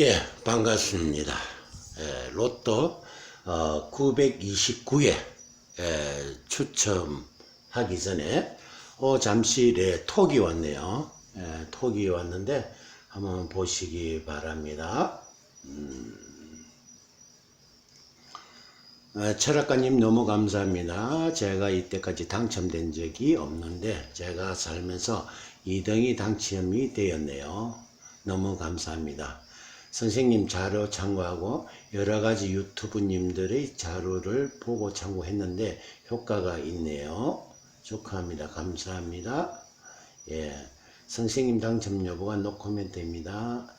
예, 반갑습니다. 예, 로또 어, 929회 예, 추첨하기 전에 어, 잠시 네, 톡이 왔네요. 예, 톡이 왔는데 한번 보시기 바랍니다. 음. 어, 철학가님 너무 감사합니다. 제가 이때까지 당첨된 적이 없는데 제가 살면서 2등이 당첨이 되었네요. 너무 감사합니다. 선생님 자료 참고하고 여러 가지 유튜브님들의 자료를 보고 참고했는데 효과가 있네요. 축하합니다. 감사합니다. 예. 선생님 당첨 여부가 노코멘트입니다.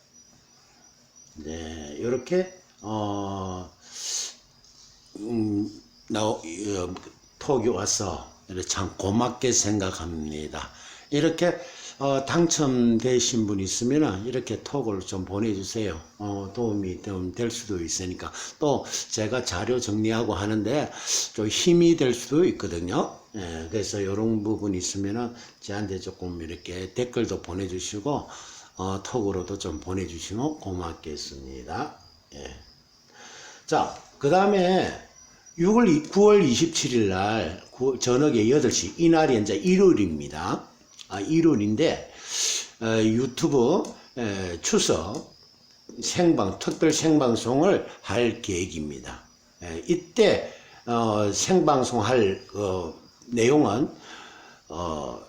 네. 이렇게, 어, 음, 나, 어, 톡이 와서 참 고맙게 생각합니다. 이렇게 어, 당첨되신 분 있으면 이렇게 톡을 좀 보내주세요. 어, 도움이 좀 될 수도 있으니까. 또 제가 자료 정리하고 하는데 좀 힘이 될 수도 있거든요. 예, 그래서 이런 부분 있으면 저한테 조금 이렇게 댓글도 보내주시고 어, 톡으로도 좀 보내주시면 고맙겠습니다. 예. 자, 그 다음에 6월, 9월 27일 날 구- 저녁에 8시, 이날이 이제 일요일입니다. 아, 일요일인데, 어, 유튜브 에, 추석 생방, 특별 생방송을 할 계획입니다. 에, 이때, 어, 생방송 할, 어, 내용은, 어,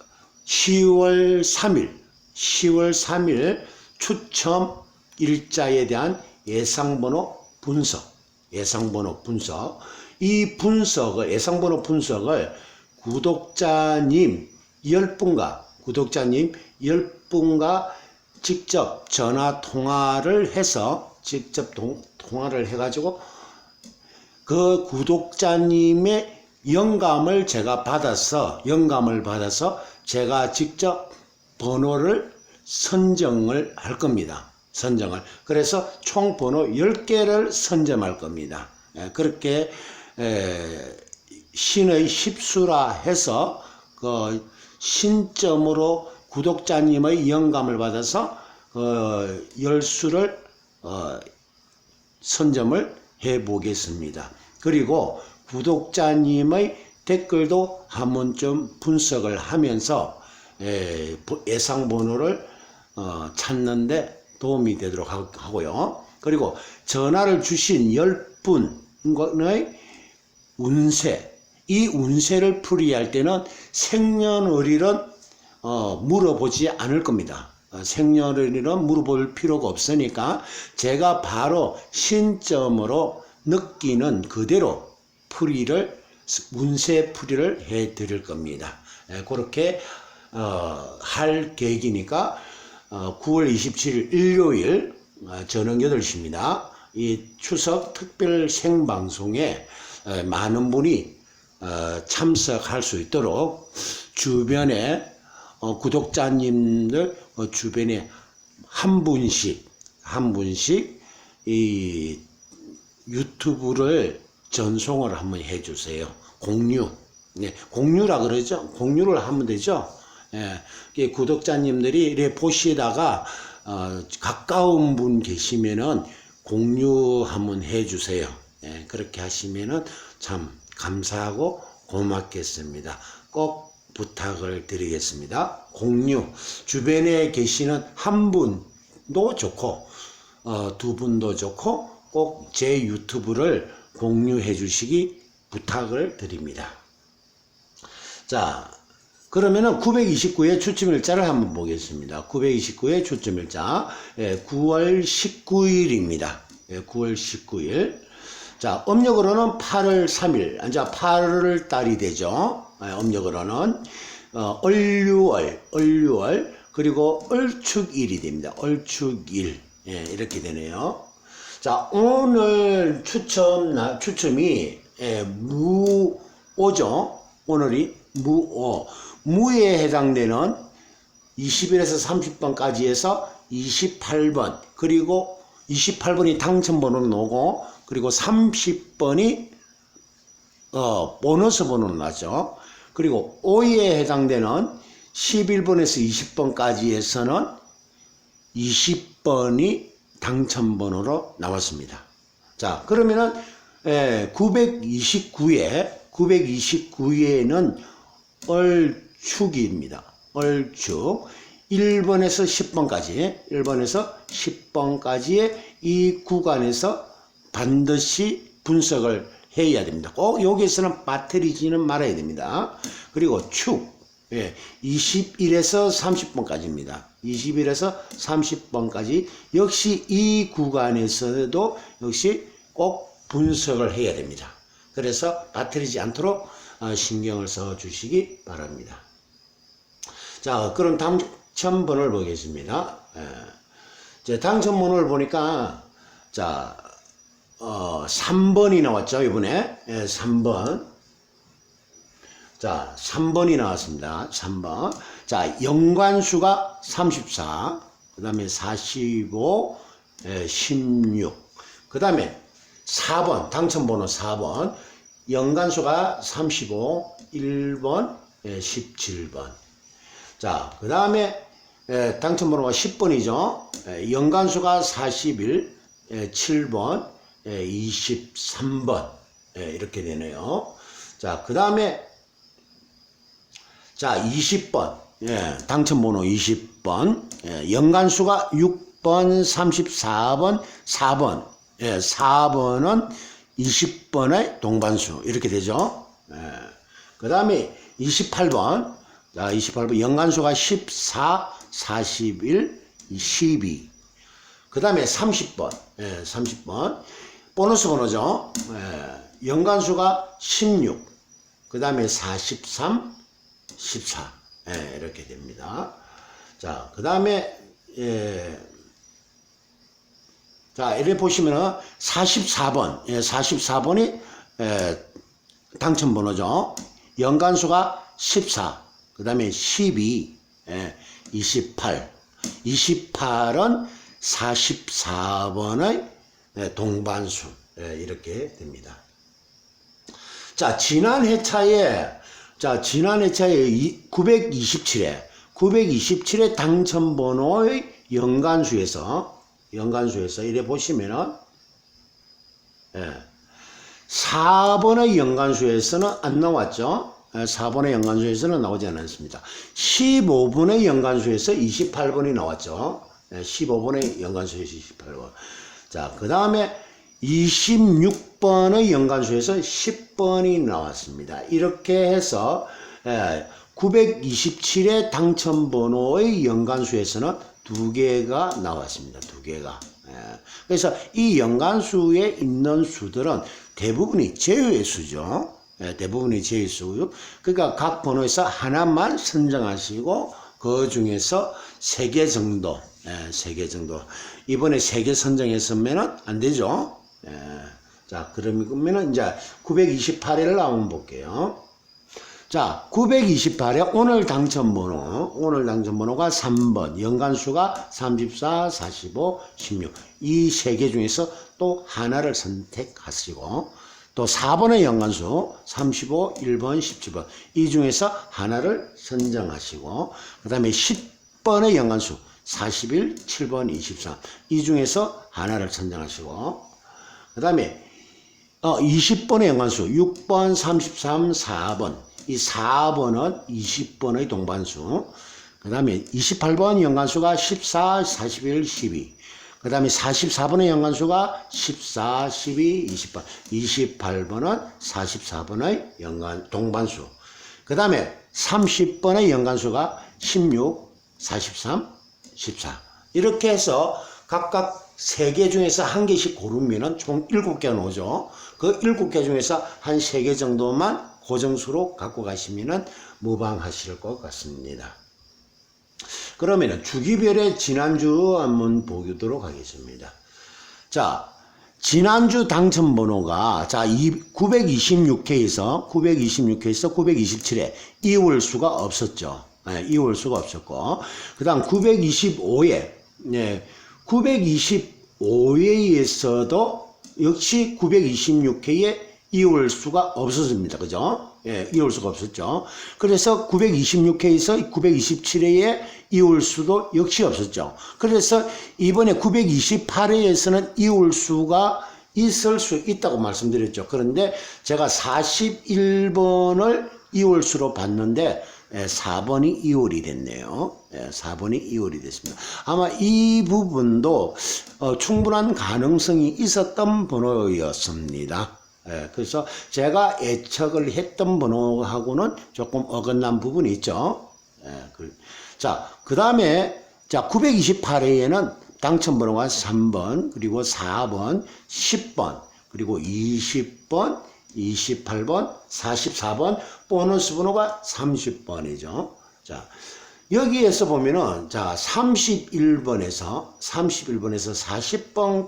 10월 3일, 10월 3일 추첨 일자에 대한 예상번호 분석, 예상번호 분석. 이 분석을, 예상번호 분석을 구독자님 10분과, 구독자님 10분과 직접 전화 통화를 해서, 직접 동- 통화를 해가지고 그 구독자님의 영감을 제가 받아서 영감을 받아서 제가 직접 번호를 선정을 할 겁니다. 선정을. 그래서 총 번호 10개를 선점할 겁니다. 예, 그렇게 에, 신의 십수라 해서 그 신점으로 구독자님의 영감을 받아서 어, 열수를 어, 선점을 해 보겠습니다. 그리고 구독자님의 댓글도 한 번쯤 분석을 하면서 에, 보- 예상 번호를 어, 찾는데 도움이 되도록 하- 하고요. 그리고 전화를 주신 10분의 운세, 이 운세를 풀이할 때는 생년월일은 어, 물어보지 않을 겁니다. 어, 생년월일은 물어볼 필요가 없으니까 제가 바로 신점으로 느끼는 그대로 풀이를 운세 풀이를 해 드릴 겁니다. 예, 그렇게 어, 할 계획이니까 어, 9월 27일 일요일 어, 저녁 8시입니다. 이 추석 특별 생방송에 어, 많은 분이 어, 참석할 수 있도록 주변에 어, 구독자님들 어, 주변에 한 분씩 한 분씩 이 유튜브를 전송을 한번 해주세요. 공유. 네, 공유라 그러죠. 공유를 하면 되죠. 예, 구독자님들이 이렇게 보시다가 어, 가까운 분 계시면은 공유 한번 해주세요. 예, 그렇게 하시면은 참 감사하고 고맙겠습니다. 꼭 부탁을 드리겠습니다. 공유 주변에 계시는 한 분도 좋고 어, 두 분도 좋고 꼭 제 유튜브를 공유해 주시기 부탁을 드립니다. 자, 그러면은 929의 추첨일자를 한번 보겠습니다. 929의 추첨일자, 예, 9월 19일입니다. 예, 9월 19일. 자, 음력으로는 8월 3일, 이제 8월 달이 되죠. 예, 음력으로는 어, 얼류월, 얼류월, 그리고 얼축일이 됩니다. 얼축일. 예, 이렇게 되네요. 자, 오늘 추첨, 나- 추첨이, 예, 무오죠. 오늘이 무오. 무에 해당되는 20일에서 30번까지 해서 28번, 그리고 28번이 당첨번호로 나오고, 그리고 30번이, 어, 보너스 번호로 나죠. 그리고 5에 해당되는 11번에서 20번까지 해서는 20번이 당첨번호로 나왔습니다. 자, 그러면은 929에 929에는 얼축입니다. 얼축 1번에서 10번까지 1번에서 10번까지의 이 구간에서 반드시 분석을 해야 됩니다. 꼭 여기서는 빠뜨리지는 말아야 됩니다. 그리고 축 예, 21에서 30번까지입니다. 21에서 30번까지 역시 이 구간에서도 역시 꼭 분석을 해야 됩니다. 그래서 빠뜨리지 않도록 어, 신경을 써 주시기 바랍니다. 자, 그럼 당첨번호를 보겠습니다. 예. 당첨번호를 보니까 자, 어, 3번이 나왔죠, 이번에. 예, 3번. 자, 3번이 나왔습니다. 3번. 자, 연관수가 34, 그 다음에 45, 예, 16. 그 다음에 4번, 당첨번호 4번. 연관수가 35, 1번, 예, 17번. 자, 그 다음에 예, 당첨번호가 10번이죠. 예, 연관수가 41, 예, 7번, 예, 23번. 예, 이렇게 되네요. 자, 그 다음에 자, 20번. 예, 당첨번호 20번. 예, 연간수가 6번, 34번, 4번. 예, 4번은 20번의 동반수. 이렇게 되죠. 예. 그 다음에 28번. 자, 28번. 연간수가 14, 41, 12. 그 다음에 30번. 예, 30번. 보너스 번호죠. 예, 연간수가 16. 그 다음에 43, 14. 예, 이렇게 됩니다. 자, 그 다음에, 예. 자, 이렇게 보시면은 44번, 예, 44번이, 예, 당첨 번호죠. 연간수가 14, 그 다음에 12, 예, 28. 28은 44번의 예, 동반수. 예, 이렇게 됩니다. 자, 지난 회차에, 자, 지난 회차에 927회, 927회 당첨번호의 연간수에서, 연간수에서 이래 보시면은, 예, 4번의 연간수에서는 안 나왔죠? 예, 4번의 연간수에서는 나오지 않았습니다. 15번의 연간수에서 28번이 나왔죠? 예, 15번의 연간수에서 28번. 자, 그 다음에 26번의 연간수에서 10번이 나왔습니다. 이렇게 해서 927의 당첨번호의 연간수에서는 두 개가 나왔습니다. 두 개가. 예. 그래서 이 연간수에 있는 수들은 대부분이 제외의 수죠. 예, 대부분이 제외의 수고요. 그러니까 각 번호에서 하나만 선정하시고 그 중에서 세 개 정도, 예, 세개 정도. 이번에 세 개 선정했으면은 안 되죠. 예. 자, 그러면은 이제 928회를 한번 볼게요. 자, 928회 오늘 당첨번호, 오늘 당첨번호가 3번, 연간수가 34, 45, 16. 이 세 개 중에서 또 하나를 선택하시고, 또 4번의 연간수 35, 1번, 17번. 이 중에서 하나를 선정하시고, 그 다음에 10번의 연간수 41, 7번, 23. 이 중에서 하나를 선정하시고, 그 다음에 어, 20번의 연관수 6번, 33, 4번 이 4번은 20번의 동반수 그 다음에 28번 연관수가 14, 41, 12. 그 다음에 44번의 연관수가 14, 12, 20번. 28번은 44번의 연관, 동반수. 그 다음에 30번의 연관수가 16, 43, 14. 이렇게 해서 각각 세 개 중에서 한 개씩 고르면은 총 일곱 개가 나오죠. 그 일곱 개 중에서 한 세 개 정도만 고정수로 갖고 가시면은 무방하실 것 같습니다. 그러면은 주기별의 지난주 한번 보도록 하겠습니다. 자, 지난주 당첨 번호가 자 926회에서 926회에서 927회 이월 수가 없었죠. 네, 이월 수가 없었고 그 다음 925회 네, 925회에서도 역시 926회에 이월 수가 없었습니다. 그죠? 예, 이올 수가 없었죠. 그래서 926회에서 927회에 이올 수도 역시 없었죠. 그래서 이번에 928회에서는 이올 수가 있을 수 있다고 말씀드렸죠. 그런데 제가 41번을 이올수로 봤는데 예, 4번이 이올이 됐네요. 예, 4번이 이올이 됐습니다. 아마 이 부분도 어, 충분한 가능성이 있었던 번호였습니다. 예, 그래서 제가 예측을 했던 번호하고는 조금 어긋난 부분이 있죠. 예, 그, 자, 그 다음에 자 928회에는 당첨 번호가 3번, 그리고 4번, 10번, 그리고 20번, 28번, 44번, 보너스 번호가 30번이죠. 자, 여기에서 보면은, 자, 31번에서, 31번에서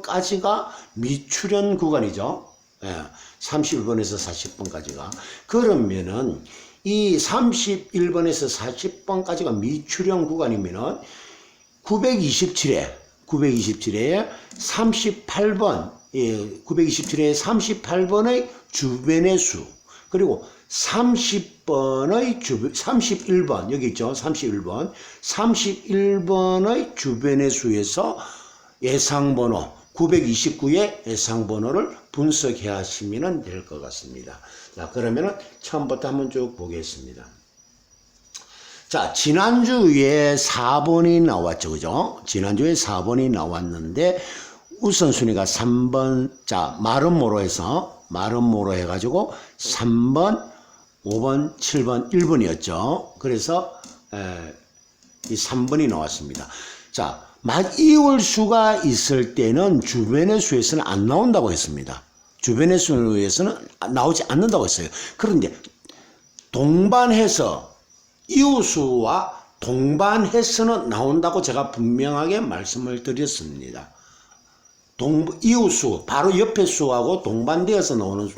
40번까지가 미출연 구간이죠. 예, 31번에서 40번까지가. 그러면은, 이 31번에서 40번까지가 미출연 구간이면은, 927회, 927회에 38번, 예, 927회에 38번의 주변의 수, 그리고 30번의 주, 31번, 여기 있죠. 31번. 31번의 주변의 수에서 예상번호, 929의 예상번호를 분석해 하시면 될 것 같습니다. 자, 그러면은 처음부터 한번 쭉 보겠습니다. 자, 지난주에 4번이 나왔죠. 그죠? 지난주에 4번이 나왔는데, 우선순위가 3번, 자, 마름모로 해서, 마름모로 해가지고, 3번, 5번, 7번, 1번이었죠. 그래서, 에, 이 3번이 나왔습니다. 자, 만 이올 수가 있을 때는 주변의 수에서는 안 나온다고 했습니다. 주변의 수에서는 나오지 않는다고 했어요. 그런데, 동반해서 이웃수와 동반해서는 나온다고 제가 분명하게 말씀을 드렸습니다. 동, 이웃수, 바로 옆에 수하고 동반되어서 나오는,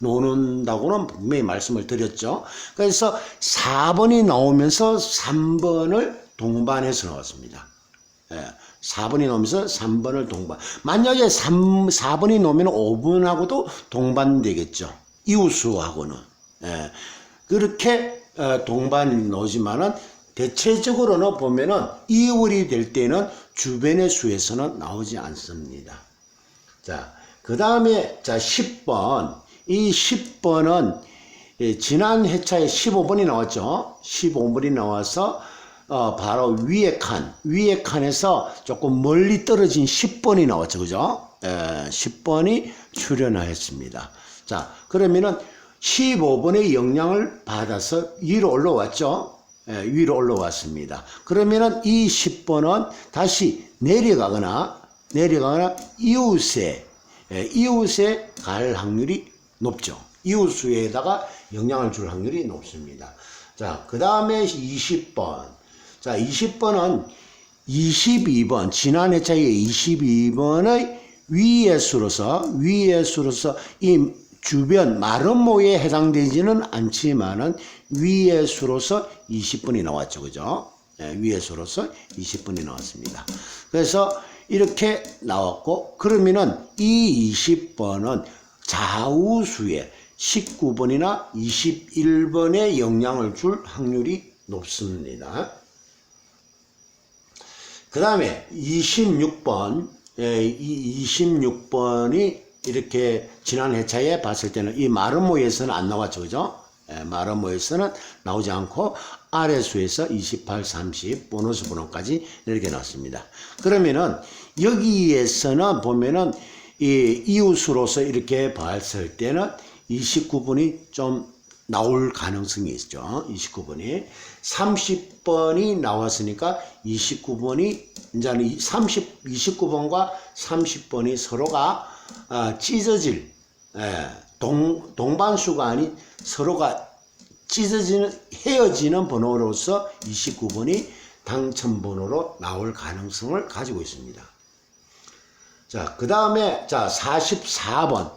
나온다고는 분명히 말씀을 드렸죠. 그래서 4번이 나오면서 3번을 동반해서 나왔습니다. 예, 4번이 나오면서 3번을 동반. 만약에 3, 4번이 나오면 5번하고도 동반되겠죠. 이웃수하고는. 예, 그렇게 어, 동반이 나오지만은 대체적으로는 보면은 이월이 될 때는 주변의 수에서는 나오지 않습니다. 자, 그 다음에 자 10번 이 10번은 예, 지난 회차에 15번이 나왔죠. 15번이 나와서 어, 바로 위에 칸, 위에 칸에서 조금 멀리 떨어진 10번이 나왔죠. 그죠? 에, 10번이 출연하였습니다. 자, 그러면은 15번의 영향을 받아서 위로 올라왔죠. 예, 위로 올라왔습니다. 그러면은 이 10번은 다시 내려가거나 내려가거나 이웃에 예, 이웃에 갈 확률이 높죠. 이웃수에다가 영향을 줄 확률이 높습니다. 자, 그 다음에 20번. 자, 20번은 22번, 지난 회차에 22번의 위의 수로서, 위의 수로서 이 주변 마름모에 해당되지는 않지만은 위의 수로서 20분이 나왔죠. 그죠? 예, 위의 수로서 20분이 나왔습니다. 그래서 이렇게 나왔고, 그러면은 이 20번은 좌우수에 19번이나 21번에 영향을 줄 확률이 높습니다. 그 다음에 26번, 예, 이 26번이 이렇게 지난 회차에 봤을 때는 이 마름모에서는 안 나왔죠. 그죠? 예, 마름모에서는 나오지 않고 아래수에서 28, 30 보너스 번호까지 이렇게 나왔습니다. 그러면은 여기에서는 보면은 이 이웃으로서 이렇게 봤을 때는 29분이 좀 나올 가능성이 있죠. 29번이. 30번이 나왔으니까 29번이, 이제는 30, 29번과 30번이 서로가 아, 찢어질, 예, 동, 동반수가 아닌 서로가 찢어지는, 헤어지는 번호로서 29번이 당첨 번호로 나올 가능성을 가지고 있습니다. 자, 그 다음에, 자, 44번.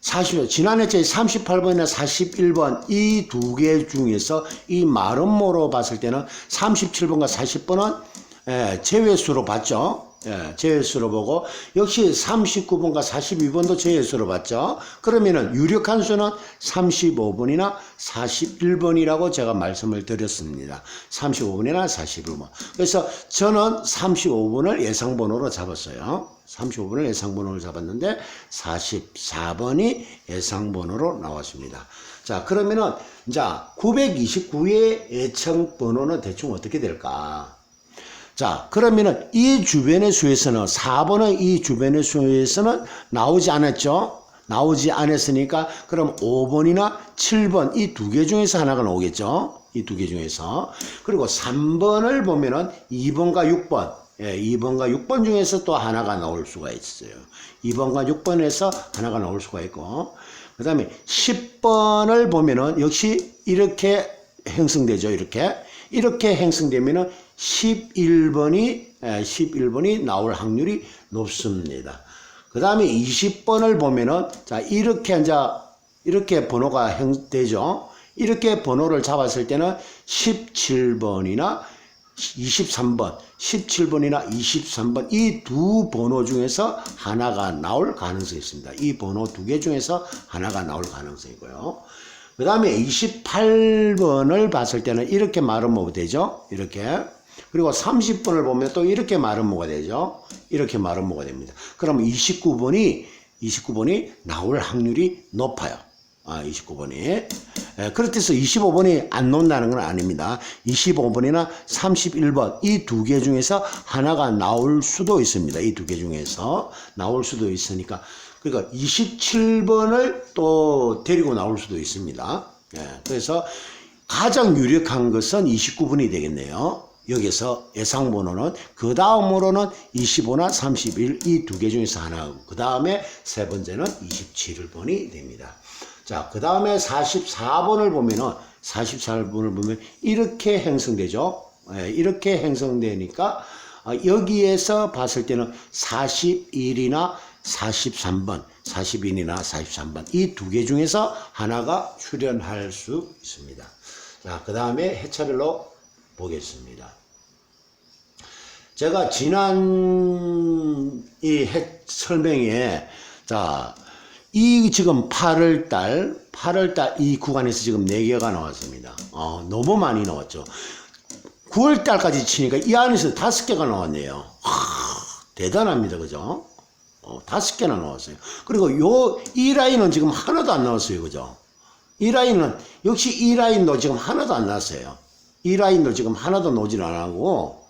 40, 지난해 제 38번이나 41번 이 두 개 중에서 이 마름모로 봤을 때는 37번과 40번은 예, 제외수로 봤죠. 예, 제외수로 보고 역시 39번과 42번도 제외수로 봤죠. 그러면은 유력한 수는 35번이나 41번이라고 제가 말씀을 드렸습니다. 35번이나 41번. 그래서 저는 35번을 예상번호로 잡았어요. 35번을 예상번호로 잡았는데 44번이 예상번호로 나왔습니다. 자, 그러면은 자, 929의 예청 번호는 대충 어떻게 될까? 자, 그러면은 이 주변의 수에서는 4번의 이 주변의 수에서는 나오지 않았죠? 나오지 않았으니까 그럼 5번이나 7번 이 두 개 중에서 하나가 나오겠죠? 이 두 개 중에서. 그리고 3번을 보면은 2번과 6번. 예, 2번과 6번 중에서 또 하나가 나올 수가 있어요. 2번과 6번에서 하나가 나올 수가 있고. 그 다음에 10번을 보면은 역시 이렇게 형성되죠. 이렇게. 이렇게 형성되면은 11번이, 11번이 나올 확률이 높습니다. 그 다음에 20번을 보면은, 자, 이렇게 이제, 이렇게 번호가 형 되죠. 이렇게 번호를 잡았을 때는 17번이나 23번, 17번이나 23번 이 두 번호 중에서 하나가 나올 가능성이 있습니다. 이 번호 두 개 중에서 하나가 나올 가능성이고요. 그 다음에 28번을 봤을 때는 이렇게 말은 뭐가 되죠? 이렇게. 그리고 30번을 보면 또 이렇게 말은 뭐가 되죠? 이렇게 말은 뭐가 됩니다. 그럼 29번이, 29번이 나올 확률이 높아요. 아, 29번이. 에, 그렇다해서 25번이 안 나온다는 건 아닙니다. 25번이나 31번 이 두 개 중에서 하나가 나올 수도 있습니다. 이 두 개 중에서 나올 수도 있으니까 그러니까 27번을 또 데리고 나올 수도 있습니다. 예, 그래서 가장 유력한 것은 29번이 되겠네요. 여기서 예상 번호는 그 다음으로는 25나 31 이 두 개 중에서 하나고 그 다음에 세 번째는 27번이 됩니다. 자, 그 다음에 44번을 보면은 44번을 보면 이렇게 형성되죠. 예, 이렇게 형성되니까 아, 여기에서 봤을 때는 41이나 43번, 41이나 43번 이 두 개 중에서 하나가 출현할 수 있습니다. 자, 그 다음에 해차별로 보겠습니다. 제가 지난 이 해, 설명에 자, 이 지금 8월 달, 8월 달 이 구간에서 지금 4개가 나왔습니다. 어, 너무 많이 나왔죠. 9월 달까지 치니까 이 안에서 5개가 나왔네요. 하, 대단합니다. 그죠? 어, 5개나 나왔어요. 그리고 요, 이 라인은 지금 하나도 안 나왔어요. 그죠? 이 라인은, 역시 이 라인도 지금 하나도 안 나왔어요. 이 라인도 지금 하나도 나오질 안 하고,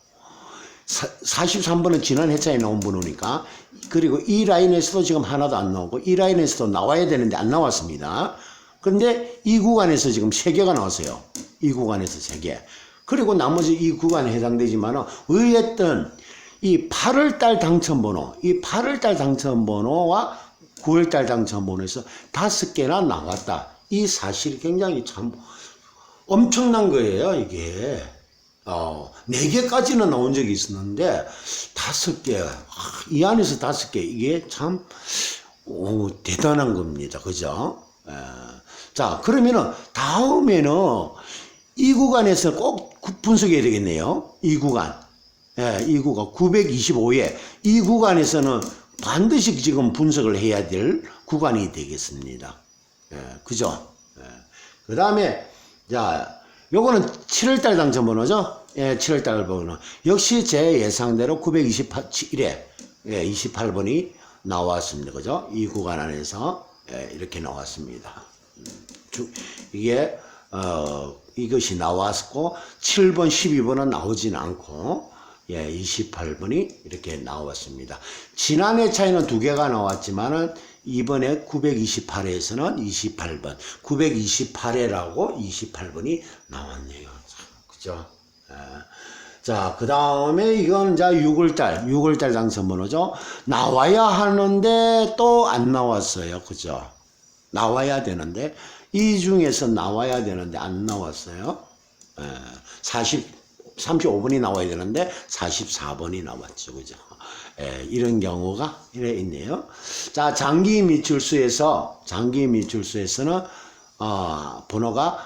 43번은 지난 회차에 나온 번호니까 그리고 이 라인에서도 지금 하나도 안 나오고 이 라인에서도 나와야 되는데 안 나왔습니다. 그런데 이 구간에서 지금 세 개가 나왔어요. 이 구간에서 세 개. 그리고 나머지 이 구간에 해당되지만은 의했던 이 8월달 당첨번호, 이 8월달 당첨번호와 9월달 당첨번호에서 다섯 개나 나왔다. 이 사실이 굉장히 참 엄청난 거예요, 이게. 어, 네 개까지는 나온 적이 있었는데, 다섯 개, 아, 이 안에서 다섯 개, 이게 참, 오, 대단한 겁니다. 그죠? 에. 자, 그러면은, 다음에는 이 구간에서 꼭 분석해야 되겠네요. 이 구간. 예, 이 구간, 925에, 이 구간에서는 반드시 지금 분석을 해야 될 구간이 되겠습니다. 예, 그죠? 예. 그 다음에, 자, 요거는 7월달 당첨 번호죠? 예, 7월달 번호. 역시 제 예상대로 928에, 예, 28번이 나왔습니다. 그죠? 이 구간 안에서, 예, 이렇게 나왔습니다. 주, 이게, 어, 이것이 나왔고, 7번, 12번은 나오진 않고, 예, 28번이 이렇게 나왔습니다. 지난해 차이는 두 개가 나왔지만은, 이번에 928회에서는 28번, 928회라고 28번이 나왔네요. 그죠? 예. 자, 그 다음에 이건 자 6월달, 6월달 당선번호죠. 나와야 하는데 또 안 나왔어요. 그죠? 나와야 되는데, 이 중에서 나와야 되는데 안 나왔어요. 예. 40, 35번이 나와야 되는데 44번이 나왔죠. 그죠? 예, 이런 경우가 이래 있네요. 자, 장기 미출수에서, 장기 미출수에서는, 어, 번호가,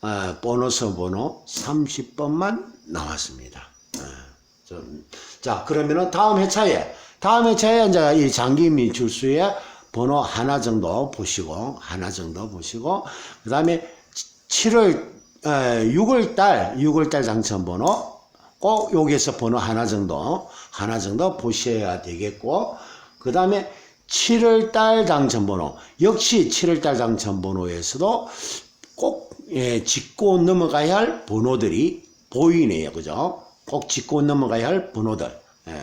어, 보너스 번호 30번만 나왔습니다. 예, 좀. 자, 그러면은 다음 회차에, 다음 회차에 이제 이 장기미 줄수의 번호 하나 정도 보시고, 하나 정도 보시고, 그 다음에 7월, 6월 달, 6월 달 당첨 번호, 꼭 여기에서 번호 하나 정도, 하나 정도 보셔야 되겠고, 그 다음에 7월 달 당첨 번호, 역시 7월 달 당첨 번호에서도 꼭 예, 짚고 넘어가야 할 번호들이 보이네요. 그죠? 꼭 짚고 넘어가야 할 번호들. 예,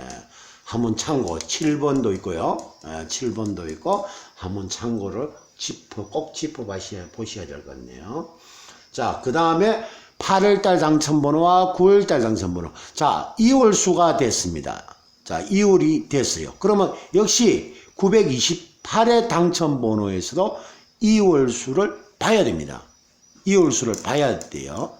한번 참고 7번도 있고요. 예, 7번도 있고 한번 참고를 짚어 꼭 짚어 보셔야, 될 것 같네요. 자, 그 다음에 8월달 당첨번호와 9월달 당첨번호. 자, 2월 수가 됐습니다. 자, 2월이 됐어요. 그러면 역시 928의 당첨번호에서도 2월 수를 봐야 됩니다. 2월 수를 봐야 돼요.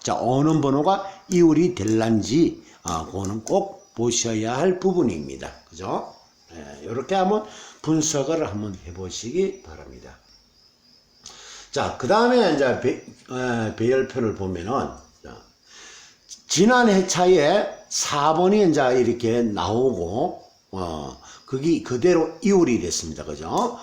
자, 어느 번호가 2월이 될란지, 아, 그거는 꼭 보셔야 할 부분입니다. 그죠? 이렇게 한번 분석을 한번 해보시기 바랍니다. 자, 그 다음에 이제 배, 에, 배열표를 보면은, 자, 지난 회차에 4번이 이제 이렇게 나오고, 어, 그게 그대로 이울이 됐습니다. 그죠?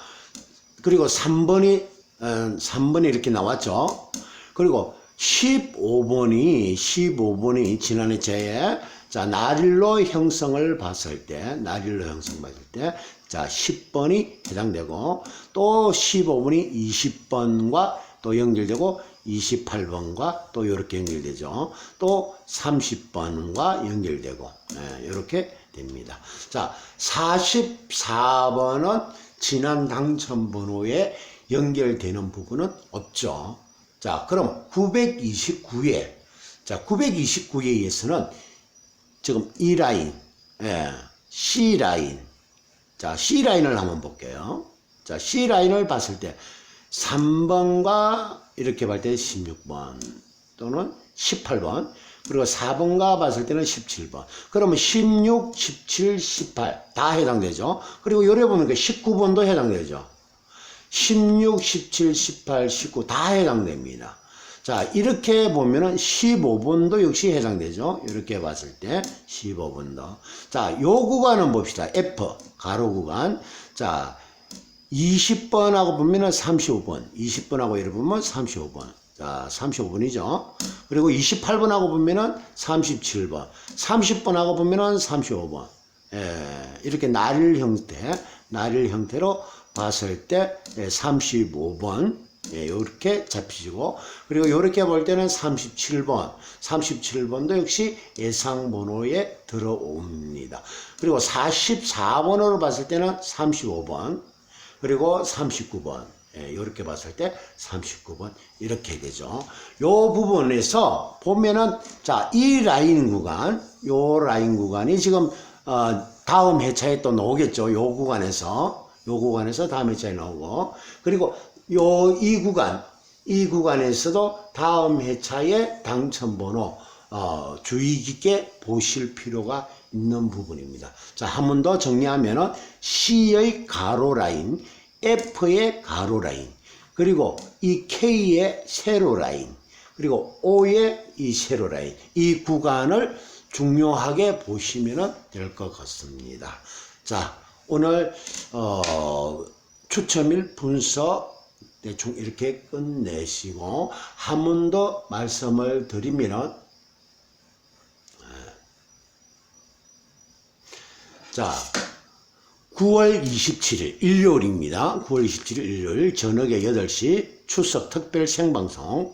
그리고 3번이, 어, 3번이 이렇게 나왔죠? 그리고 15번이, 15번이 지난 회차에, 자, 날일로 형성을 봤을 때, 날일로 형성 봤을 때, 자, 10번이 해당되고, 또 15번이 20번과 또 연결되고, 28번과 또 이렇게 연결되죠. 또 30번과 연결되고, 예, 이렇게 됩니다. 자, 44번은 지난 당첨 번호에 연결되는 부분은 없죠. 자, 그럼 929회. 자, 929회에서는 지금 이 라인, 예, C 라인. 자, C 라인을 한번 볼게요. 자, C 라인을 봤을 때 3번과 이렇게 봤을 때 16번 또는 18번 그리고 4번과 봤을 때는 17번. 그러면 16, 17, 18 다 해당되죠. 그리고 보면 19번도 해당되죠. 16, 17, 18, 19 다 해당됩니다. 자, 이렇게 보면은 15번도 역시 해당되죠. 이렇게 봤을 때 15번도. 자, 요 구간은 봅시다. F, 가로 구간. 자, 20번하고 보면은 35번. 20번하고 이렇게 보면 35번. 자, 35번이죠. 그리고 28번하고 보면은 37번. 30번하고 보면은 35번. 예, 이렇게 날일 형태, 날일 형태로 봤을 때 35번. 예, 이렇게 잡히시고 그리고 이렇게 볼 때는 37번. 37번도 역시 예상 번호에 들어옵니다. 그리고 44번으로 봤을 때는 35번 그리고 39번. 예, 이렇게 봤을 때 39번 이렇게 되죠. 요 부분에서 보면은 자이 라인 구간 요 라인 구간이 지금 어, 다음 회차에 또 나오겠죠. 요 구간에서. 요 구간에서 다음 회차에 나오고. 그리고 요 이 구간 이 구간에서도 다음 회차의 당첨번호 어, 주의 깊게 보실 필요가 있는 부분입니다. 자, 한 번 더 정리하면은 C의 가로 라인, F의 가로 라인, 그리고 이 K의 세로 라인, 그리고 O의 이 세로 라인, 이 구간을 중요하게 보시면 될 것 같습니다. 자, 오늘 어, 추첨일 분석 대충 이렇게 끝내시고 한 번 더 말씀을 드리면 자 9월 27일 일요일입니다. 9월 27일 일요일 저녁에 8시 추석 특별 생방송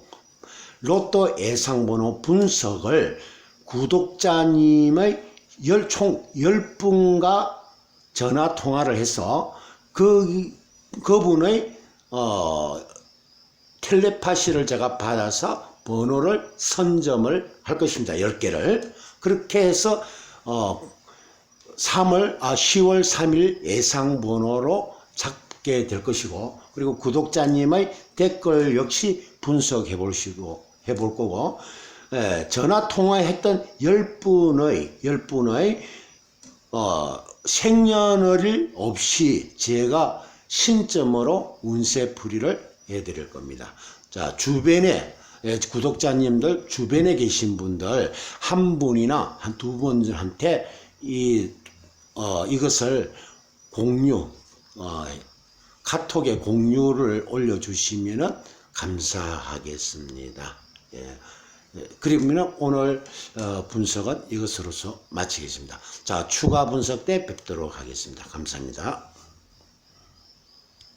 로또 예상번호 분석을 구독자님의 열, 총 10분과 전화 통화를 해서 그, 그분의, 어, 텔레파시를 제가 받아서 번호를 선점을 할 것입니다. 10개를. 그렇게 해서, 어, 3월, 아, 10월 3일 예상 번호로 잡게 될 것이고, 그리고 구독자님의 댓글 역시 분석해 보시고, 해볼 거고, 예, 전화 통화했던 10분의, 10분의, 어, 생년월일 없이 제가 신점으로 운세 풀이를 해드릴 겁니다. 자, 주변에 예, 구독자님들 주변에 계신 분들 한 분이나 한 두 분한테 이 어, 이것을 공유 어, 카톡에 공유를 올려주시면은 감사하겠습니다. 예. 예, 그러면 오늘 어, 분석은 이것으로서 마치겠습니다. 자 추가 분석 때 뵙도록 하겠습니다. 감사합니다.